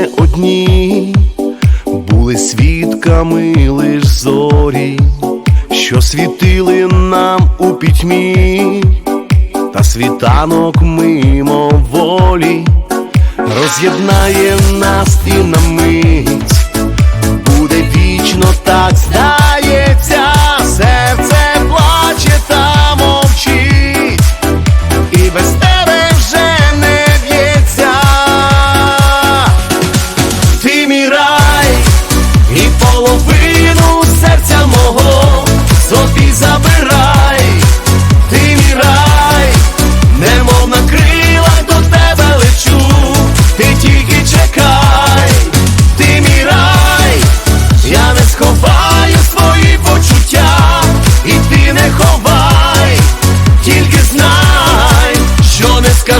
не одні, були свідками лиш зорі, що світили нам у пітьмі, та світанок мимо волі роз'єднає нас і на нами.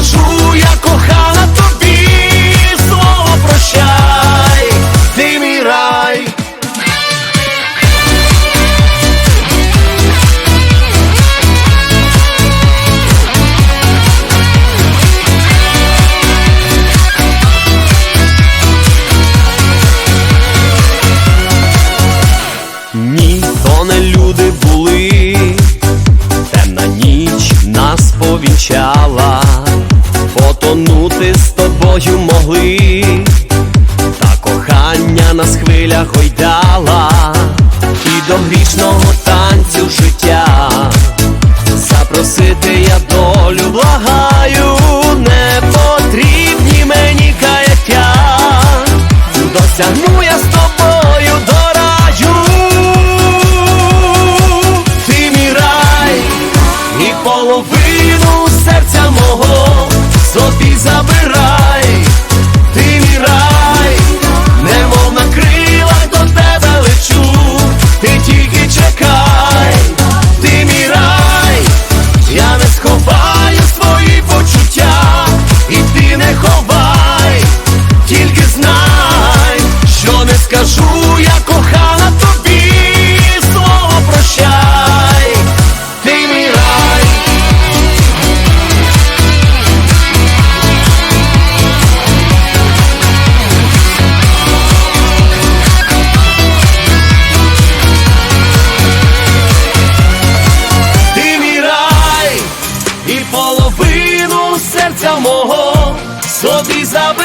Cause могли, та кохання нас хвилях гойдала і до грішного. самого собі забрати.